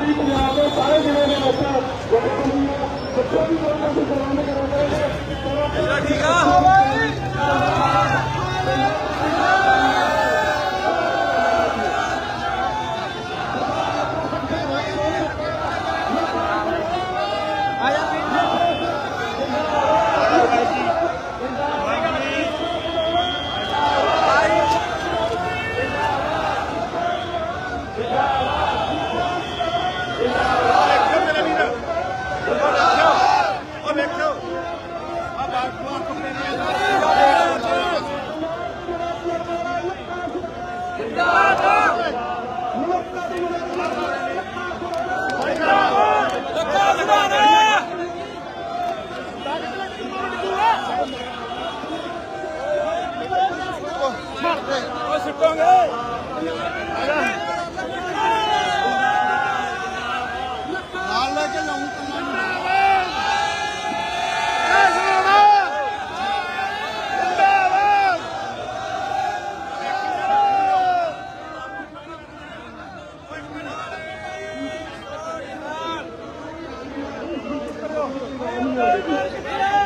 ਸਾਡੀ ਪੰਜਾਬ ਦੇ ਸਾਰੇ ਜ਼ਿਲ੍ਹੇ ਦੇ ਵਿੱਚ ਜਿੱਥੇ ਵੀ ਲੋਕ ਅਸੀਂ ਗਰਾਊਂਡ ਕਰਾਂਗੇ ਠੀਕ ਆ ਦੇਖੋ ਮੇਰਾ ਵੀਰ ਉਹ ਦੇਖੋ ਉਹ ਦੇਖੋ ਆ ਬਾਤ ਨੂੰ ਕੱਪੜੇ ਦੀ ਲੱਗਾ ਸੁਧਾਰਾ ਉਹ ਸੁੱਟੋਗੇ ਨਾਲ ਲੈ ਕੇ ਜਾਉਂ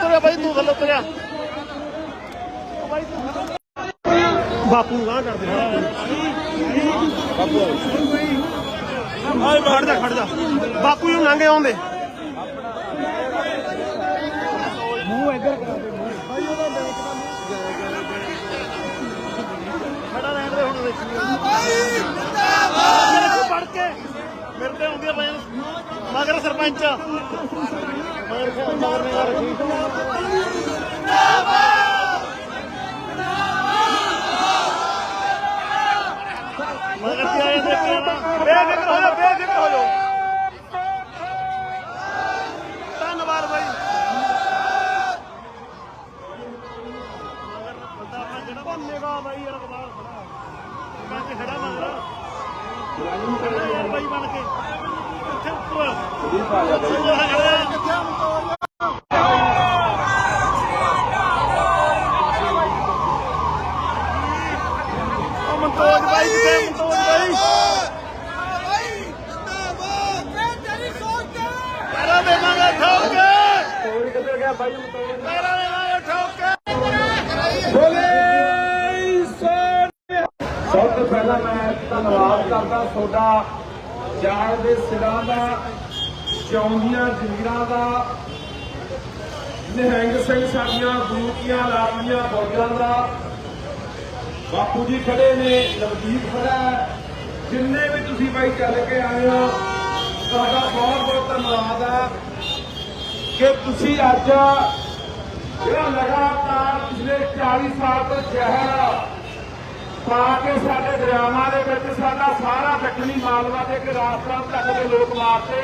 ਤੁਰਿਆ ਭਾਈ ਤੂੰ ਗੱਲ ਤੁਰਿਆ ਬਾਪੂ ਨੂੰ ਗਾਂ ਕਰਦੇ ਬਾਪੂ ਆਏ ਖੜ ਜਾ ਖੜ ਜਾ। ਬਾਪੂ ਨੂੰ ਲੰਘੇ ਆਉਂਦੇ। ਮੂੰਹ ਇੱਧਰ ਕਰ ਦੇ ਖੜਾ ਰਹਿਣ ਦੇ ਹੁਣ ਦੇਖੀ। ਮੇਰੇ ਕੋਲ ਪੜ ਕੇ। ਮੇਰੇ ਤੇ ਆਉਂਦੀ ਆ ਬਾਈ ਮਗਰ ਸਰਪੰਚ। ਮਗਰ ਮਗਰ ਨਹੀਂ ਆ। ਰਹੀ ਮਗਰ ਕੀ ਆਏ ਦੇਖ ਬੇਫਿਕਰ ਹੋ ਜਾ ਬੇਫਿਕਰ ਹੋ ਜਾ ਧੰਨਵਾਦ ਬਾਈ। ਮਗਰ ਬੰਦਾ ਆਪਣਾ ਜਿਹੜਾ ਬੰਨੇਗਾ ਬਾਈ ਯਾਰ ਕਮਾਲ ਖੜਾ ਬੰਦ ਖੜਾ ਮਗਰ ਬਾਈ ਬਣ ਕੇ। ਇੱਥੇ ਉੱਪਰ। ਕਿੱਥੇ ਉਹ ਮਨਤੋਜ ਬਾਈ ਕਿੱਥੇ ਮਨਤੋਜ ਬਾਈ ਪੈਰਾਂ ਦੇ ਮਾਂਗੇ ਠੋਕ ਕੇ ਕੋਈ ਕਿੱਧਰ ਗਿਆ ਬਾਈ ਮਤੋੜ ਪੈਰਾਂ ਦੇ ਮਾਂਗੇ ਠੋਕ ਕੇ ਬੋਲੇ ਸੋਨਿਆ ਸਭ ਤੋਂ ਪਹਿਲਾਂ ਮੈਂ ਧੰਨਵਾਦ ਕਰਦਾ ਤੁਹਾਡਾ ਜਾਣ ਦੇ ਸਿਰਾਂ ਦਾ ਚੌਂਦੀਆਂ ਜ਼ਮੀਰਾਂ ਦਾ ਨਿਹੰਗ ਸਿੰਘ ਸਾਡੀਆਂ ਗੁਰੂ ਕੀਆਂ ਲਾਡੀਆਂ ਫੌਜਾਂ ਦਾ ਬਾਪੂ ਜੀ ਖੜੇ ਨੇ ਨਵਦੀਪ ਖੜਾ ਜਿੰਨੇ ਵੀ ਤੁਸੀਂ ਬਾਈ ਚੱਲ ਕੇ ਆਏ ਹੋ ਤੁਹਾਡਾ ਬਹੁਤ ਬਹੁਤ ਧੰਨਵਾਦ ਹੈ। ਕਿ ਤੁਸੀਂ ਅੱਜ ਜਿਹੜਾ ਲਗਾਤਾਰ ਪਿਛਲੇ 40 ਸਾਲ ਤੋਂ ਜ਼ਹਿਰ ਪਾ ਕੇ ਸਾਡੇ ਦਰਿਆਵਾਂ ਦੇ ਵਿੱਚ ਸਾਡਾ ਸਾਰਾ ਦੱਖਣੀ ਮਾਲਵਾ ਤੇ ਕਿ ਰਾਜਸਥਾਨ ਤੱਕ ਦੇ ਲੋਕ ਮਾਰਤੇ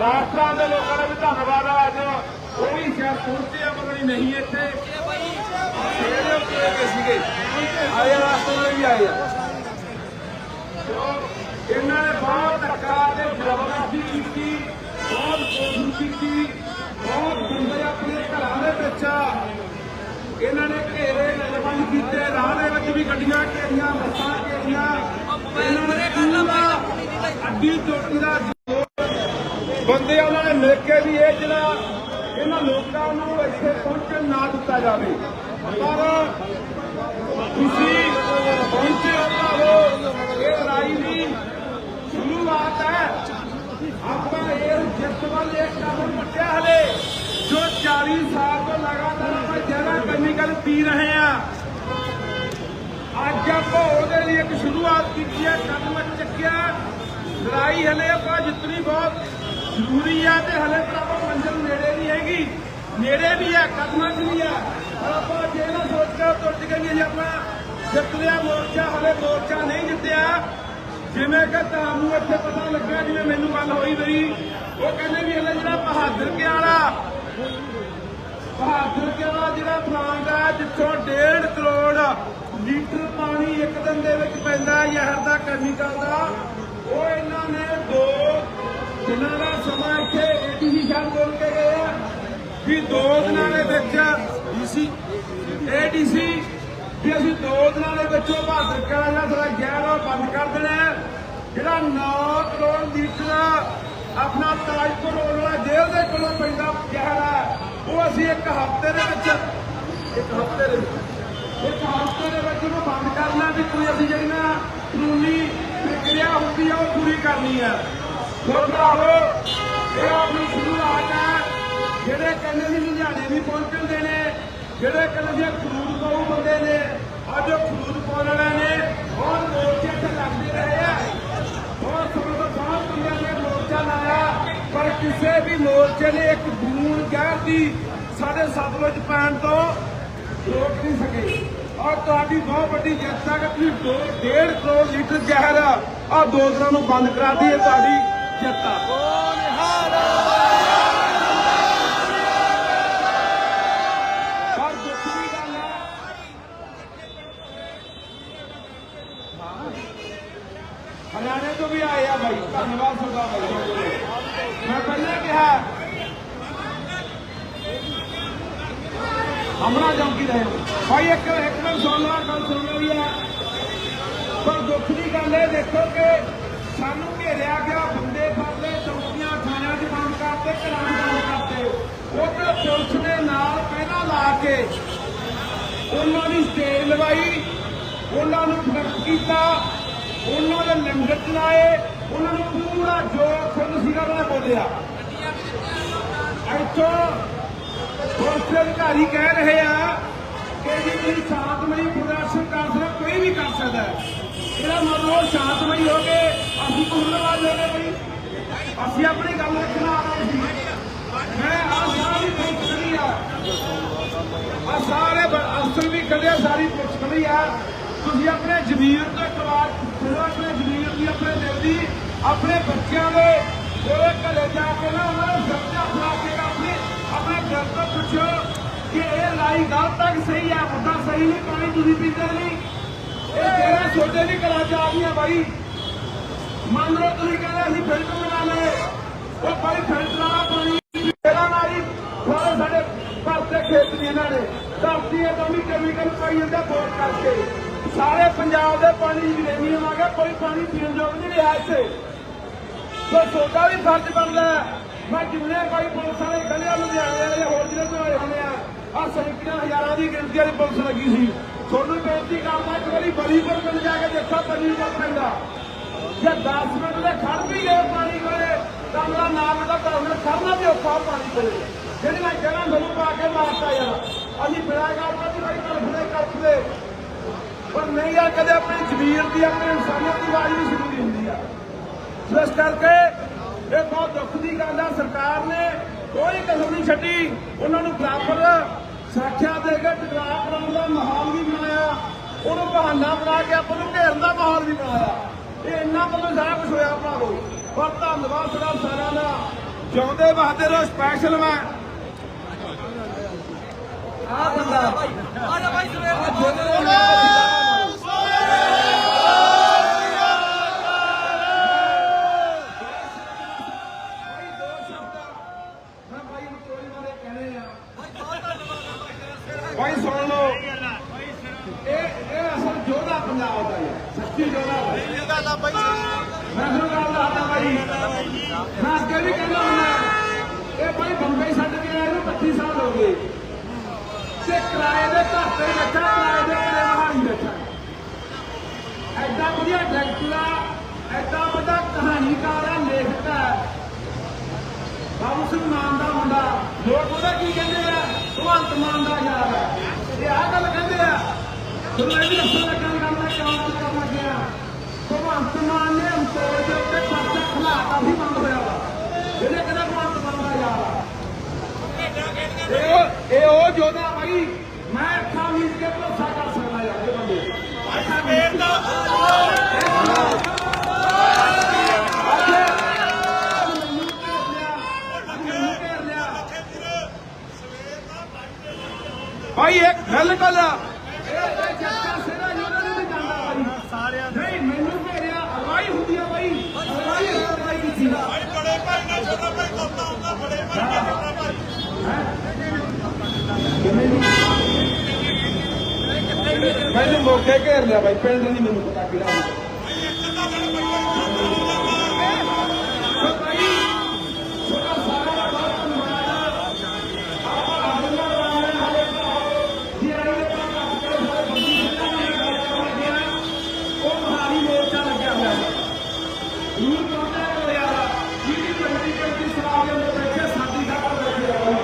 ਰਾਜਸਥਾਨ ਦੇ ਲੋਕਾਂ ਦਾ ਵੀ ਧੰਨਵਾਦ ਆ ਅੱਜ। ਉਹ ਵੀ ਸ਼ਹਿਰ ਪਹੁੰਚੇ ਆ, ਪਤਾ ਨਹੀਂ ਇੱਥੇ। ਸਵੇਰੇ ਉੱਤੇ ਗਏ ਸੀਗੇ ਆਏ ਆ ਵੀ ਆਏ ਆ। ਇਹਨਾਂ ਨੇ ਬਹੁਤ ਕੀਤੇ, ਰਾਹ ਦੇ ਵਿੱਚ ਵੀ ਗੱਡੀਆਂ ਘੇਰੀਆਂ, ਬੱਸਾਂ ਘੇਰੀਆਂ। ਅੱਡੀ ਚੋਟੀ ਦਾ ਬੰਦੇ ਉਹਨਾਂ ਨੇ ਮਿਲ ਕੇ ਵੀ ਇਹ ਜਿਹੜਾ ਇਹਨਾਂ ਲੋਕਾਂ ਨੂੰ ਇੱਥੇ ਪਹੁੰਚਣ ਨਾ ਦਿੱਤਾ ਜਾਵੇ। ਪਰ ਤੁਸੀਂ ਪਹੁੰਚੇ ਹੋ ਇਹ ਲੜਾਈ ਦੀ ਸ਼ੁਰੂਆਤ ਹੈ। ਆਪਾਂ ਇਹ ਜਿੱਤ ਵੱਲ ਇਹ ਕਦਮ ਵੱਟਿਆ ਹਲੇ। ਜੋ 40 ਸਾਲ ਤੋਂ ਲਗਾਤਾਰ ਆਪਾਂ ਜਗ੍ਹਾ ਕੈਮੀਕਲ ਪੀ ਰਹੇ ਆ ਅੱਜ ਆਪਾਂ ਉਹਦੇ ਲਈ ਇੱਕ ਸ਼ੁਰੂਆਤ ਕੀਤੀ ਹੈ ਕਦਮ ਚੱਕਿਆ। ਲੜਾਈ ਹਲੇ ਆਪਾਂ ਜਿੱਤਣੀ ਬਹੁਤ ਜ਼ਰੂਰੀ ਹੈ ਤੇ ਹਲੇ ਪਰ ਆਪਾਂ ਮੰਜ਼ਿਲ ਨੇੜੇ ਨਹੀਂ ਹੈਗੀ। ਨੇੜੇ ਵੀ ਹੈ ਕਦਮਾਂ 'ਚ ਵੀ ਹੈ ਪਰ ਆਪਾਂ ਜੇ ਨਾ ਸੋਚ ਕੇ ਤੁਰ ਜਾਈਏ ਜੇ ਆਪਾਂ ਜਿੱਤ ਲਿਆ ਮੋਰਚਾ, ਹਲੇ ਮੋਰਚਾ ਨਹੀਂ ਜਿੱਤਿਆ। ਜਿਵੇਂ ਕਿ ਤੁਹਾਨੂੰ ਇੱਥੇ ਪਤਾ ਲੱਗਾ, ਜਿਵੇਂ ਮੈਨੂੰ ਗੱਲ ਹੋਈ ਮੇਰੀ, ਉਹ ਕਹਿੰਦੇ ਵੀ ਹਲੇ ਜਿਹੜਾ ਬਹਾਦਰ ਕੇ ਵਾਲਾ ਬਹਾਦਰ ਕੇ ਵਾਲਾ ਜਿਹੜਾ ਪਲਾਂਟ ਹੈ ਜਿੱਥੋਂ 1.5 ਕਰੋੜ ਲੀਟਰ ਪਾਣੀ ਇੱਕ ਦਿਨ ਦੇ ਵਿੱਚ ਪੈਂਦਾ ਜ਼ਹਿਰ ਦਾ ਕੈਮੀਕਲ ਦਾ। ਉਹ ਇਹਨਾਂ ਨੇ ਦੋ ਦਿਨਾਂ ਦਾ ਸਮਾਂ ਇੱਥੇ ਏਡੀਸੀ ਬੋਲ ਕੇ ਗਏ ਆ। ਵੀ ਦੋ ਦਿਨਾਂ ਦੇ ਵਿੱਚ ਡੀਸੀ ਏਡੀਸੀ ਵੀ ਅਸੀਂ ਦੋ ਦਿਨਾਂ ਦੇ ਵਿੱਚ ਬਹਾਦਰ ਕੇ ਵਾਲਾ ਸਾਡਾ ਜ਼ਹਿਰ ਉਹ ਬੰਦ ਕਰ ਦੇਣਾ ਜਿਹੜਾ ਜਿਹੜਾ 9 ਕਰੋੜ ਲੀਟਰ ਆਪਣਾ ਤਾਜਪੁਰ ਰੋਡ ਜੇਲ੍ਹ ਦੇ ਕੋਲੋਂ ਪੈਂਦਾ ਜ਼ਹਿਰ ਹੈ ਉਹ ਅਸੀਂ ਇੱਕ ਹਫ਼ਤੇ ਦੇ ਵਿੱਚ ਇੱਕ ਹਫ਼ਤੇ ਦੇ ਵਿੱਚ ਇੱਕ ਹਫ਼ਤੇ ਦੇ ਵਿੱਚ ਉਹਨੂੰ ਬੰਦ ਕਰਨਾ ਵੀ ਕੋਈ ਅਸੀਂ ਜਿਹੜੀ ਨਾ ਕਾਨੂੰਨੀ ਪ੍ਰਕਿਰਿਆ ਹੁੰਦੀ ਆ ਉਹ ਪੂਰੀ ਕਰਨੀ ਹੈ ਸੋ ਭਰਾਵੋ, ਇਹ ਆਪਣੀ ਸ਼ੁਰੂਆਤ ਹੈ ਜਿਹੜੇ ਕਹਿੰਦੇ ਸੀ ਲੁਧਿਆਣੇ ਵੀ ਪਹੁੰਚਣ ਦੇ ਨੇ, ਜਿਹੜੇ ਕਹਿੰਦੇ ਸੀ ਖਰੂਦ ਪਾਉ ਬੰਦੇ ਨੇ, ਅੱਜ ਉਹ ਖਰੂਦ ਪਾਉਣ ਵਾਲੇ ਨੇ, ਬਹੁਤ ਮੋਰਚੇ ਤੇ ਲੱਗਦੇ ਰਹੇ ਆ। ਬਹੁਤ ਸਮੇਂ ਤੋਂ ਬਹੁਤ ਬੰਦਿਆਂ ਨੇ ਮੋਰਚਾ ਲਾਇਆ, ਪਰ ਕਿਸੇ ਵੀ ਮੋਰਚੇ ਨੇ ਇੱਕ ਬੂੰਦ ਜ਼ਹਿਰ ਦੀ ਸਾਡੇ ਸਤਲੁਜ ਪੈਣ ਤੋਂ ਰੋਕ ਨਹੀਂ ਸਕੇ। ਔਰ ਤੁਹਾਡੀ ਬਹੁਤ ਵੱਡੀ ਜਿੱਤ ਹੈ ਕਿ ਤੁਸੀਂ ਦੋ ਡੇਢ ਕਰੋੜ ਲੀਟਰ ਜ਼ਹਿਰ ਆ। ਦੋ ਨੂੰ ਬੰਦ ਕਰਾਤੀ ਇਹ ਤੁਹਾਡੀ ਜਿੱਤ ਆ। ਹਰਿਆਣੇ ਤੋਂ ਵੀ ਆਏ ਆ ਭਾਈ ਧੰਨਵਾਦ ਤੁਹਾਡਾ ਭਾਈ ਮੈਂ ਪਹਿਲਾਂ ਕਿਹਾ ਹਮਰਾ ਚੌਂਕੀ ਰਹੇ ਭਾਈ ਇੱਕ ਇੱਕ ਮਿੰਟ ਸੁਣ ਲਾ ਗੱਲ ਸੁਣ ਲਈ ਹੈ। ਪਰ ਦੁੱਖ ਦੀ ਗੱਲ ਇਹ ਦੇਖੋ ਕਿ ਸਾਨੂੰ ਘੇਰਿਆ ਗਿਆ ਬੰਦੇ ਫੜਦੇ ਚੌਕੀਆਂ ਥਾਣਿਆਂ 'ਚ ਬੰਦ ਕਰਤੇ ਘਰਾਂ 'ਚ ਬੰਦ ਕਰਤੇ। ਉੱਧਰ ਪੁਲਿਸ ਨੇ ਨਾਲ ਪਹਿਲਾਂ ਲਾ ਕੇ ਉਹਨਾਂ ਦੀ ਸਟੇਜ ਲਵਾਈ ਉਹਨਾਂ ਨੂੰ ਫ਼ਰਕ ਕੀਤਾ ਉਹਨਾਂ ਦੇ ਲੰਗਰ ਚਲਾਏ ਉਹਨਾਂ ਨੂੰ ਪੂਰਾ ਜੋ ਖੁਦ ਸੀਗਾ ਉਹਨਾਂ ਨੇ ਬੋਲਿਆ। ਇੱਥੋਂ ਪੁਲਿਸ ਅਧਿਕਾਰੀ ਕਹਿ ਰਹੇ ਆ ਕਿ ਜੀ ਤੁਸੀਂ ਸ਼ਾਂਤਮਈ ਪ੍ਰਦਰਸ਼ਨ ਕਰ ਸਕਦੇ ਕੋਈ ਵੀ ਕਰ ਸਕਦਾ ਹੈ। ਇਹਦਾ ਮਤਲਬ ਸ਼ਾਂਤਮਈ ਹੋ ਕੇ ਅਸੀਂ ਕੁੰਡਲਵਾਜ ਹੋ ਗਏ ਬਈ ਅਸੀਂ ਆਪਣੀ ਗੱਲ ਰੱਖਣਾ ਆ ਸੀ। ਮੈਂ ਆ ਸਾਰੀ ਪੁਲਿਸ ਖੜੀ ਆ। ਆ ਸਾਰੇ ਅਫਸਰ ਵੀ ਖੜੇ ਸਾਰੀ ਪੁਲਿਸ ਖੜੀ ਆ। ਤੁਸੀਂ ਆਪਣੇ ਜ਼ਮੀਰ ਤੋਂ ਇਕਵਾਰ ਕਰੋ ਆਪਣੇ ਜ਼ਮੀਰ ਦੀ, ਆਪਣੇ ਦਿਲ ਦੀ, ਆਪਣੇ ਬੱਚਿਆਂ ਦੇ ਉਹਦੇ ਘਰੇ ਜਾ ਕੇ ਨਾ ਉਹਨਾਂ ਨੂੰ ਸੱਚਾ ਇਹ ਲਾਈ ਗੱਲ ਤੱਕ ਸਹੀ ਹੈ ਮੁੱਦਾ ਸਹੀ ਨਹੀਂ ਪਾਣੀ ਤੁਸੀਂ ਪੀਂਦੇ ਨਹੀਂ। ਇਹ ਜਿਹੜਾ ਛੋਟੇ ਦੀ ਘਰਾਂ ਚ ਆ ਗਈਆਂ ਬਾਈ ਮੰਨ ਲਓ ਤੁਸੀਂ ਕਹਿੰਦੇ ਅਸੀਂ ਫਿਲਟਰ ਲਗਾ ਲਏ। ਉਹ ਭਾਈ ਫਿਲਟਰ ਵਾਲਾ ਪਾਣੀ ਤੇਰਾ ਨਾਰੀ ਸਾਰੇ ਸਾਡੇ ਭਰਤੇ ਖੇਤ ਨੇ ਇਹਨਾਂ ਨੇ ਧਰਤੀ ਇਹ ਵੀ ਕੈਮੀਕਲ ਪਾਈ ਜਾਂਦਾ ਬੋਰ ਕਰਕੇ। ਸਾਰੇ ਪੰਜਾਬ ਦੇ ਪਾਣੀ ਯੂਰੇਨੀਅਮ ਆ ਗਿਆ ਕੋਈ ਪਾਣੀ ਪੀਣ ਯੋਗ ਨਹੀਂ ਰਿਹਾ ਇੱਥੇ। ਸੋ ਤੁਹਾਡਾ ਵੀ ਫਰਜ਼ ਬਣਦਾ ਮੈਂ ਜਿੰਨੇ ਕੋਈ ਪੁਲਿਸ ਵਾਲੇ ਖੜੇ ਆ ਲੁਧਿਆਣੇ ਵਾਲੇ ਹੋਰ ਜ਼ਿਲ੍ਹੇ ਤੋਂ ਆਏ ਹੋਣੇ ਆ ਆ ਸੈਂਕੜਿਆਂ ਹਜ਼ਾਰਾਂ ਦੀ ਗਿਣਤੀ ਵਾਲੀ ਪੁਲਿਸ ਲੱਗੀ ਸੀ। ਤੁਹਾਨੂੰ ਬੇਨਤੀ ਕਰਦਾ, ਇੱਕ ਵਾਰੀ ਬਲੀਪੁਰ ਮਿਲ ਜਾ ਕੇ ਦੇਖੋ ਬਲੀਪੁਰ ਪੈਂਦਾ ਜੇ 10 ਮਿੰਟ ਦੇ ਖੜ ਵੀ ਗਏ ਪਾਣੀ ਕੋਲੇ, ਤਾਂ ਮੇਰਾ ਨਾਮ ਦਾ ਘਰ ਵਿੱਚ ਖੜਨਾ ਵੀ ਔਖਾ ਪਾਣੀ ਕੋਲੇ। ਜਿਹੜੀ ਮੈਂ ਕਹਿਣਾ ਮੈਨੂੰ ਪਾ ਕੇ ਮਾਰਤਾ ਯਾਰ, ਅਸੀਂ ਬਿਨਾਂ ਗੱਲ ਤੋਂ ਵੀ ਕਰਦੇ ਕਰਦੇ। ਪਰ ਨਹੀਂ ਆ ਕਦੇ ਆਪਣੀ ਜ਼ਮੀਰ ਦੀ, ਆਪਣੀ ਇਨਸਾਨੀਅਤ ਦੀ ਆਵਾਜ਼ ਵੀ ਜ਼ਰੂਰੀ ਹੁੰਦੀ ਆ ਸੋ ਇਸ ਕਰਕੇ ਇਹ ਬਹੁਤ ਦੁੱਖ ਦੀ ਗੱਲ ਆ, ਸਰਕਾਰ ਨੇ ਕੋਈ ਕਸਰ ਨਹੀਂ ਛੱਡੀ। ਉਹਨਾਂ ਨੂੰ ਬਰਾਬਰ ਸੁਰੱਖਿਆ ਦੇ ਕੇ ਟਕਰਾਅ ਕਰਾਉਣ ਦਾ ਮਾਹੌਲ ਵੀ ਬਣਾਇਆ। ਉਹਨੂੰ ਬਹਾਨਾ ਬਣਾ ਕੇ ਆਪਾਂ ਨੂੰ ਘੇਰਨ ਦਾ ਮਾਹੌਲ ਵੀ ਬਣਾਇਆ। ਇਹ ਇੰਨਾ ਵੱਲੋਂ ਸਾਰਾ ਕੁਝ ਹੋਇਆ ਭਰਾਵੋ। ਪਰ ਧੰਨਵਾਦ ਤੁਹਾਡਾ ਸਾਰਿਆਂ ਦਾ। ਜਿਉਂਦੇ ਬਹਾਦਰ ਰਹੋ ਸਪੈਸ਼ਲ ਮੈਂ। ਆ ਬੰਦਾ। ਆ ਜਾ ਭਾਈ ਮੈਂ ਪੰਜਾਬ ਦਾ ਹੈ ਸੱਚੀ ਜੋਧਾ ਵਾ। ਇਹ ਗੱਲ ਆ ਬਾਈ ਮੈਂ ਤੁਹਾਨੂੰ ਗੱਲ ਦੱਸਦਾ ਭਾਈ ਮੈਂ ਅੱਗੇ ਵੀ ਕਹਿੰਦਾ ਹੁੰਦਾ ਇਹ ਭਾਈ ਬੰਬਈ ਛੱਡ ਕੇ ਆਏ ਨੂੰ 25 ਸਾਲ ਹੋ ਗਏ ਤੇ ਕਿਰਾਏ ਦੇ ਘਰ ਤੇ ਬੈਠਾ ਕਿਰਾਏ ਦੇ ਘਰੇ ਮਹਾਲੀ ਬੈਠਾ ਐਡਾ ਵਧੀਆ ਡਾਇਰੈਕਟਰ ਆ ਐਡਾ ਵੱਡਾ ਕਹਾਣੀਕਾਰ ਆ ਲੇਖਕ ਆ ਬਾਬੂ ਸਿੰਘ ਮਾਨ ਦਾ ਮੁੰਡਾ ਲੋਕ ਉਹਦਾ ਕੀ ਕਹਿੰਦੇ ਆ ਭਗਵੰਤ ਮਾਨ ਦਾ ਯਾਰ ਆ ਇਹ ਆ ਗੱਲ ਕਹਿੰਦੇ ਆ ਤੁਹਾਨੂੰ ਇਹ ਵੀ ਦੱਸਣ ਭਾਈ ਇੱਕ ਬਿਲਕੁਲ ਸਾਰਿਆਂ ਦੇ ਨਹੀਂ ਮੈਨੂੰ ਘੇਰਿਆ ਅਗਵਾਈ ਹੁੰਦੀ ਆ ਭਾਈ ਅਗਵਾਈ ਅਗਵਾਈ ਕੀਤੀ ਦਾ ਬੜੇ ਭਾਈ ਨਾਲ ਛੋਟਾ ਭਾਈ ਕੋਤਾ ਹੁੰਦਾ ਬੜੇ ਭਾਈ ਨਾਲ ਛੋਟਾ ਭਾਈ। ਮੈਨੂੰ ਮੌਕੇ ਘੇਰ ਲਿਆ ਭਾਈ ਪਿੰਡ ਨਹੀਂ ਮੈਨੂੰ ਪਤਾ ਕਿਹੜਾ ਇੱਕ ਤਾਂ ਬੜਾ ਭਾਈ ਜੀ ਤੁਹਾਡਾ ਸਾਰਿਆਂ ਦਾ ਬਹੁਤ ਧੰਨਵਾਦ ਆਪਾਂ ਆਗੂਆਂ ਵਾਲਿਆਂ ਨੇ ਹਾਲੇ ਜੀ ਆਈ ਦੇ ਕੰਮ ਕਰਕੇ ਸਾਰੇ ਬੰਦੀ ਸਿੰਘਾਂ ਨੇ ਮੋਰਚਾ ਲੱਗਿਆ ਉਹ ਮਹਾਰੀ ਮੋਰਚਾ ਲੱਗਿਆ ਹੋਇਆ ਹੈ ਦੂਰ ਪਹੁੰਚਿਆ ਹੋਇਆ ਵਾ ਜਿਹਦੀ ਬੰਦੀ ਬੰਦੀ ਸਰਾਬ ਦੇ ਅੰਦਰ ਬੈਠੇ ਸਾਡੀ ਖਾਤਰ ਬੈਠੇ ਆ ਉਹ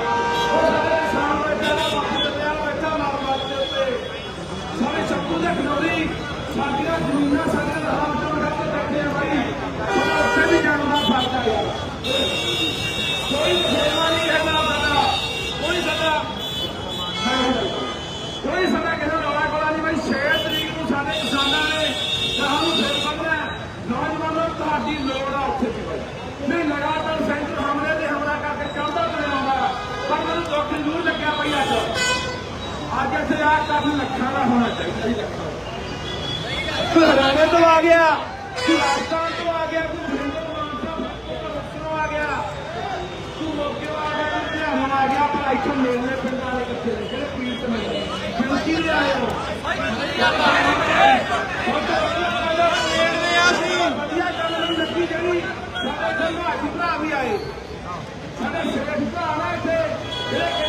ਸਾਡੇ ਕਿਸਾਨ ਬੈਠਾ ਨਾ ਬਾਕੀ ਦੱਸਿਆ ਬੈਠਾ ਮਾਰ ਮਾਰ ਦੇ ਉੱਤੇ ਸਾਰੇ ਚੱਪੂ ਦੇ ਖਨੌਰੀ ਸਾਡੀਆਂ ਜ਼ਮੀਨਾਂ ਸਾਡੇ ਦਾ ਹਾਲ ਤੋਂ ਕਰਕੇ ਬੈਠੇ ਆ ਬਾਈ ਸਾਡਾ ਉੱਥੇ ਵੀ ਜਾਣ ਦਾ ਫਰਜ਼ ਆ ਯਾਰ ਕੋਈ ਸੇਵਾ ਨਹੀਂ ਕਰਨਾ ਸਾਡਾ ਕੋਈ ਸਾਡਾ ਕੋਈ ਸਾਡਾ ਕਿਸੇ ਦਾ ਰੌਲਾ ਕੋਲਾ ਨਹੀਂ ਬਈ 6 ਤਰੀਕ ਨੂੰ ਸਾਡੇ ਕਿਸਾਨਾਂ ਨੇ ਗਾਹਾਂ ਨੂੰ ਫੇਰ ਬੰਨਣਾ ਨੌਜਵਾਨੋ ਤੁਹਾਡੀ ਲੋੜ ਆ ਉੱਥੇ ਦੀ ਬਈ ਨਹੀਂ ਲਗਾਤਾਰ ਸੈਂਟਰ ਹਮਲੇ ਤੇ ਹਮਲਾ ਕਰਕੇ ਚਾਹੁੰਦਾ ਤੇ ਆਉਂਦਾ ਪਰ ਮੈਨੂੰ ਦੁੱਖ ਜ਼ਰੂਰ ਲੱਗਿਆ ਬਈ ਅੱਜ ਅੱਜ ਇੱਥੇ ਆ ਕੰਮ ਲੱਖਾਂ ਦਾ ਹੋਣਾ ਚਾਹੀਦਾ ਸੀ ਲੱਖਾਂ। ਹਰਿਆਣੇ ਤੋਂ ਆ ਗਿਆ। ਤੂੰ ਰਾਜਸਥਾਨ ਤੋਂ ਆ ਗਿਆ ਤੂੰ ਵਰਿੰਦਰ ਮਾਨ ਤੋਂ ਆ ਗਿਆ। ਤੂੰ ਮੋਕੇ ਆ ਗਿਆ ਤੂੰ ਆ ਗਿਆ ਪਰ ਇੱਥੇ ਮੇਲੇ ਪਿੰਡਾਂ ਦੇ ਕਿੱਥੇ ਨੇ ਜਿਹੜੇ ਪੀਰ ਤੇ ਮਿਲੇ ਕਿਉਂਕਿ ਦੇ ਆਏ ਹੋ। ਵਧੀਆ ਗੱਲ ਨਹੀਂ ਲੱਗੀ ਜਿਹੜੀ। ਸਾਡੇ ਸੰਘਾਜੀ ਭਰਾ ਵੀ ਆਏ। ਸਾਡੇ ਸੇਠ ਭਰਾ ਨਾ ਇੱਥੇ।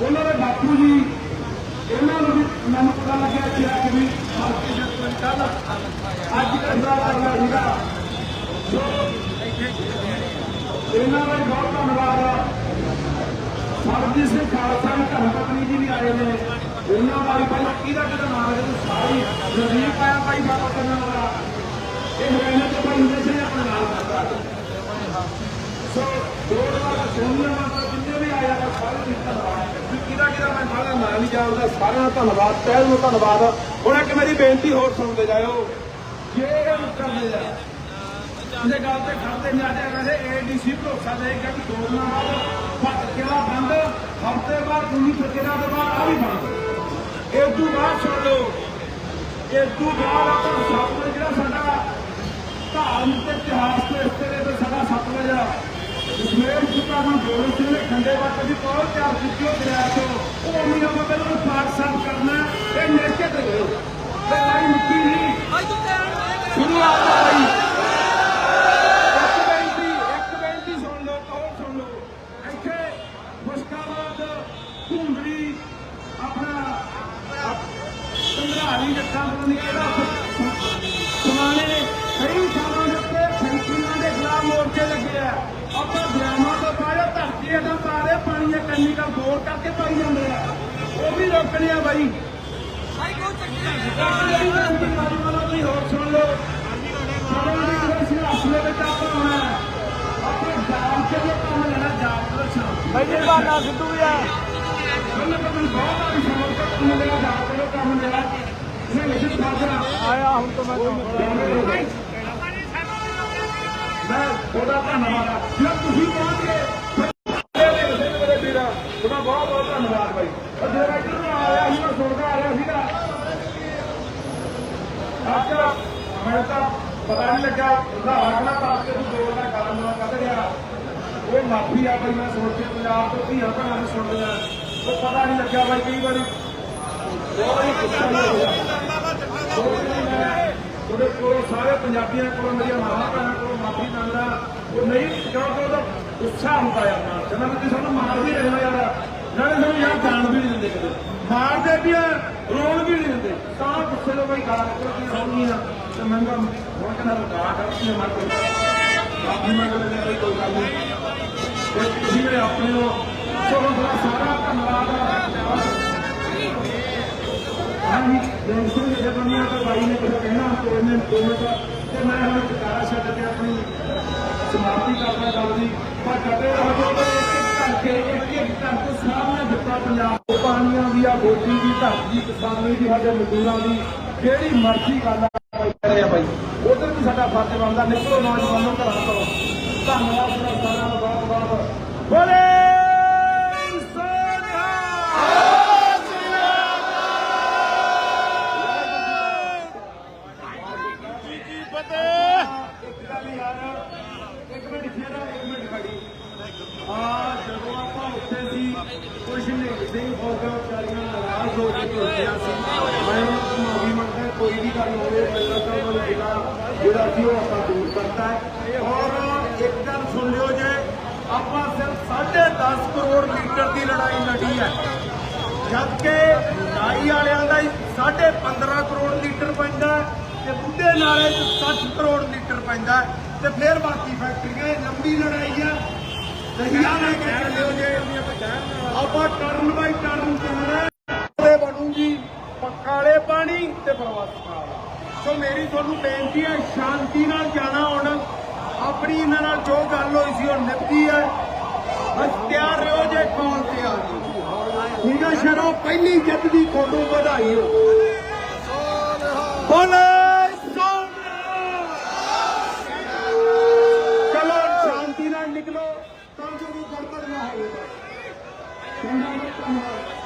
ਉਹਨਾਂ ਦੇ ਬਾਪੂ ਜੀ ਇਹਨਾਂ ਨੂੰ ਵੀ ਮੈਨੂੰ ਪਤਾ ਲੱਗਿਆ ਕਿ ਅੱਜ ਵੀ ਮਾਰਕੀ ਦੇ ਤੋਂ ਕੱਲ ਅੱਜ ਦਾ ਹਮਲਾ ਕਰਨਾ ਸੀਗਾ ਸੋ ਇਹਨਾਂ ਦਾ ਬਹੁਤ ਧੰਨਵਾਦ ਸਰਬਜੀਤ ਸਿੰਘ ਖਾਲਸਾ ਦੀ ਧਰਮ ਪਤਨੀ ਜੀ ਵੀ ਆਏ ਨੇ। ਉਹਨਾਂ ਦਾ ਵੀ ਪਹਿਲਾਂ ਕਿਹਦਾ ਕਿਹਦਾ ਨਾਮ ਹੈ? ਸਾਰੀ ਨਜ਼ਦੀਕ ਆਇਆ ਭਾਈ ਬਾਬਾ ਕਰਨ ਵਾਲਾ ਇਹ ਹਰਿਆਣਾ ਤੋਂ ਭਾਈ ਹੁੰਦੇ ਸੀ ਆਪਣੇ ਨਾਲ ਕਰਦਾ ਸੋ? ਦੋ ਵਾਰ ਸੋਨੀਆ ਮਾਤਾ ਜਿੰਨੇ ਵੀ ਆਇਆ ਤਾਂ ਸਾਰੇ ਨੂੰ ਧੰਨਵਾਦ ਕਿਹਦਾ ਕਿਹਦਾ ਮੈਂ ਸਾਰਾ ਨਾਂ ਨਹੀਂ ਜਾਣਦਾ ਸਾਰਿਆਂ ਦਾ ਧੰਨਵਾਦ ਤਹਿ ਨੂੰ ਧੰਨਵਾਦ। ਹੁਣ ਇੱਕ ਮੇਰੀ ਬੇਨਤੀ ਹੋਰ ਸੁਣਦੇ ਜਾਇਓ। ਜੇ ਇਹ ਕਰਦੇ ਜਾ ਇਹਦੇ ਗੱਲ ਤੇ ਖੜਦੇ ਨਹੀਂ ਆਦੇ ਕਹਿੰਦੇ ਏਡੀਸੀ ਭਰੋਸਾ ਦੇਗਾ ਕਿ ਦੋ ਦਿਨਾਂ ਬਾਅਦ ਫਟ ਕਿਲਾ ਬੰਦ। ਹਫ਼ਤੇ ਬਾਅਦ ਦੂਜੀ ਫਕੀਰਾਂ ਦੇ ਬਾਅਦ ਆ ਵੀ ਬੰਦ। ਇਹ ਤੋਂ ਬਾਅਦ ਸੁਣ ਲਓ ਇਹ ਤੋਂ ਬਾਅਦ ਆਪਾਂ ਸਤਲੁਜ ਜਿਹੜਾ ਸਾਡਾ ਧਾਰਮਿਕ ਤੇ ਇਤਿਹਾਸ ਦੇ ਇਸਤਰੇ ਤੇ ਸਾਡਾ ਸਤਲੁਜ ਆ। ਜਸਮੇਰ ਸੁੱਕਾ ਨੂੰ ਗੋਲ ਸਿੰਘ ਨੇ ਖੰਡੇ ਵਾਟ ਦੀ ਪੌਲ ਤਿਆਰ ਕੀਤੀ ਉਹ ਦਰਿਆ ਤੋਂ। ਉਹ ਅਮੀ ਆਪਾਂ ਪਹਿਲਾਂ ਪਾਕ ਸਾਫ਼ ਕਰਨਾ ਇਹ ਨੇਕੇ ਤੇ ਗਏ ਤੇ ਲਾਈ ਮਿੱਟੀ ਨਹੀਂ। ਸ਼ੁਰੂਆਤ ਆ ਰਹੀ ਹੇਠਾਂ ਪਾ ਰਹੇ ਪਾਣੀ ਦੇ ਕੈਮੀਕਲ ਗੋਲ ਕਰਕੇ ਪਾਈ ਜਾਂਦੇ ਆ। ਉਹ ਵੀ ਰੋਕਣੇ ਆ ਬਾਈ। ਜਿਹੜੀ ਬੇਨਤੀ ਮਾਰੀ ਵਾਲਾ ਤੁਸੀਂ ਹੋਰ ਸੁਣ ਲਓ। ਜਿਹੜੇ ਸੰਘਰਸ਼ ਦੇ ਸਿੱਧੂ ਵੀ ਆ ਉਹਨੇ ਨਹੀਂ ਬਹੁਤ ਆ ਸ਼ਾਮ ਤੱਕ ਕੰਮ ਲੈਣਾ ਜਾਮ ਕੇ ਜੋ ਕੰਮ ਲੈਣਾ ਇਹਨੇ ਲਿਖਿਤ ਸਾਜਣਾ ਆਇਆ ਹੁਣ ਤੋਂ ਮੈਂ ਮੈਂ ਤੁਹਾਡਾ ਧੰਨਵਾਦ ਜੇ ਤੁਸੀਂ ਪਹੁੰਚ ਤੁਹਾਡਾ ਬਹੁਤ ਬਹੁਤ ਧੰਨਵਾਦ ਬਾਈ ਉਹ ਜਿਹੜਾ ਇੱਧਰ ਨੂੰ ਆ ਰਿਹਾ ਸੀ ਮੈਂ ਸੁਣਦਾ ਆ ਰਿਹਾ ਸੀਗਾ। ਅੱਜ ਮੈਂ ਤਾਂ ਪਤਾ ਨਹੀਂ ਲੱਗਾ ਉਹਦਾ ਹੱਕਣਾ ਪਾਸ ਕੇ ਤੂੰ ਦੋ ਦਾ ਕਦਮ ਨਾ ਕੱਢ ਰਿਹਾ। ਉਹ ਮਾਫੀ ਆ ਬਾਈ ਮੈਂ ਸੋਚ ਕੇ ਪੰਜਾਬ ਤੋਂ ਧੀਆਂ ਭੈਣਾਂ ਨੂੰ ਸੁਣ ਲਿਆ ਉਹ ਪਤਾ ਨਹੀਂ ਲੱਗਿਆ ਬਾਈ ਕਈ ਵਾਰੀ। ਬਹੁਤ ਹੀ ਗੁੱਸਾ ਨਹੀਂ ਉਹਦੇ ਕੋਲੋਂ ਸਾਰੇ ਪੰਜਾਬੀਆਂ ਕੋਲੋਂ, ਮੇਰੀਆਂ ਮਾਵਾਂ ਭੈਣਾਂ ਕੋਲੋਂ ਮਾਫੀ ਮੰਗਦਾ। ਉਹ ਨਹੀਂ, ਕਿਉਂਕਿ ਉਹਦਾ ਗੁੱਸਾ ਹੁੰਦਾ ਯਾਰ ਨਾਲ। ਕਹਿੰਦਾ ਵੀ ਤੁਸੀਂ ਸਾਨੂੰ ਮਾਰ ਵੀ ਰਹੇ ਯਾਰ ਨਾਲੇ ਸਾਨੂੰ ਯਾਰ ਜਾਣ ਵੀ ਨਹੀਂ ਦਿੰਦੇ ਕਦੇ ਮਾਰਦੇ ਵੀ ਆ ਰੋਣ ਵੀ ਨਹੀਂ ਦਿੰਦੇ। ਤਾਂ ਗੁੱਸੇ ਤੋਂ ਬਈ ਗਾਲ ਕੱਢਦੀਆਂ ਹੋਣਗੀਆਂ ਤੇ ਮੈਂ ਕਿਹਾ ਹੁਣ ਕਹਿੰਦਾ ਗਾਲ ਕੱਢਦੀਆਂ ਮਾਰ ਕੇ। ਮਾਫੀ ਮੰਗ ਲੈਂਦੇ ਬਈ ਕੋਈ ਗੱਲ ਨਹੀਂ। ਤੇ ਤੁਸੀਂ ਮੇਰੇ ਆਪਣੇ ਹੋ, ਚਲੋ ਤੁਹਾਡਾ ਸਾਰਾ ਧੰਨਵਾਦ ਹਾਂਜੀ ਦੋਸਤੋ ਜੇ ਦੁਨੀਆ ਤੋਂ ਬਾਈ ਨੇ ਕੁਝ ਕਹਿਣਾ, ਤੇ ਉਹਨੇ ਦੋ ਤੇ ਮੈਂ ਹੁਣ ਟਿਕਾਰਾ ਛੱਡ ਕੇ ਆਪਣੀ ਸਮਾਪਤੀ ਕਰਨਾ ਗੱਲ ਦੀ। ਪਰ ਕਦੇ ਰਹੋ ਤੇ ਇੱਕ ਇੱਕ ਇੱਕ ਇੱਕ ਕਰਕੇ ਸਾਹਮਣੇ ਪੰਜਾਬ ਪਾਣੀਆਂ ਦੀ ਆ ਗੋਡੀ ਦੀ ਧਰਤੀ ਕਿਸਾਨੀ ਦੀ, ਸਾਡੇ ਮਜ਼ਦੂਰਾਂ ਦੀ, ਜਿਹੜੀ ਮਰਜ਼ੀ ਗੱਲ ਆ ਰਹੇ ਆ ਬਾਈ ਉਧਰ ਵੀ ਸਾਡਾ ਫਰਜ਼ ਬਣਦਾ, ਨਿਕਲੋ ਨੌਜਵਾਨੋ ਘਰਾਂ ਤੋਂ। ਧੰਨਵਾਦ ਸਾਰਿਆਂ ਦਾ ਬਹੁਤ ਬਹੁਤ ਬੋਲੇ ਸੋਨਿਹਾ ਸੀ ਕੁਛ ਨਹੀਂ ਸਿੰਘ ਵਿਚਾਰੀਆਂ ਨਾਰਾਜ਼ ਹੋ ਕੇ ਟੁੱਟਿਆ ਸੀ ਮੈਂ ਉਹਨਾਂ ਤੋਂ ਮਾਫੀ ਮੰਗਦਾ ਕੋਈ ਵੀ ਗੱਲ ਹੋਵੇ ਮੇਰਾ ਤਾਂ ਉਹਨਾਂ ਜਿਹੜਾ ਜਿਹੜਾ ਸੀ ਉਹ ਆਪਾਂ ਦੂਰ ਕਰਤਾ ਹੈ। ਔਰ ਇੱਕ ਗੱਲ ਸੁਣ ਲਿਓ ਜੇ, ਆਪਾਂ ਸਿਰਫ 10.5 ਕਰੋੜ ਲੀਟਰ ਦੀ ਲੜਾਈ ਲੜੀ ਹੈ। ਜਦ ਕਿ ਨਾਈ ਵਾਲਿਆਂ ਦਾ ਹੀ 15.5 ਕਰੋੜ ਲੀਟਰ ਪੈਂਦਾ ਤੇ ਬੁੱਢੇ ਨਾਲੇ 'ਚ 60 ਕਰੋੜ ਲੀਟਰ ਪੈਂਦਾ ਤੇ ਫਿਰ ਬਾਕੀ ਫੈਕਟਰੀਆਂ, ਇਹ ਲੰਬੀ ਲੜਾਈ ਹੈ। ਆਪਾਂ ਟਰਨ ਬਾਈ ਟਰਨ ਚੱਲਣਾ। ਤੇ ਬਣੂਗੀ ਪੱਕਾਲੇ ਪਾਣੀ ਤੇ ਪ੍ਰਵਾਸੀ ਸੋ ਮੇਰੀ ਤੁਹਾਨੂੰ ਬੇਨਤੀ ਹੈ ਸ਼ਾਂਤੀ ਨਾਲ ਜਾਣਾ ਹੁਣ। ਆਪਣੀ ਇਹਨਾਂ ਨਾਲ ਜੋ ਗੱਲ ਹੋਈ ਸੀ ਉਹ ਨਿਭਦੀ ਹੈ। ਬਸ ਤਿਆਰ ਰਹੋ ਜੇ ਕੌਣ ਤਿਆਰ ਨਹੀਂ ਠੀਕ ਹੈ ਸ਼ਰੋ ਪਹਿਲੀ ਜਿੱਤ ਦੀ ਤੁਹਾਨੂੰ ਵਧਾਈ ਹੋ। ਬੋਲੇ ਸੋਨਿਆ ਚਲੋ ਸ਼ਾਂਤੀ ਨਾਲ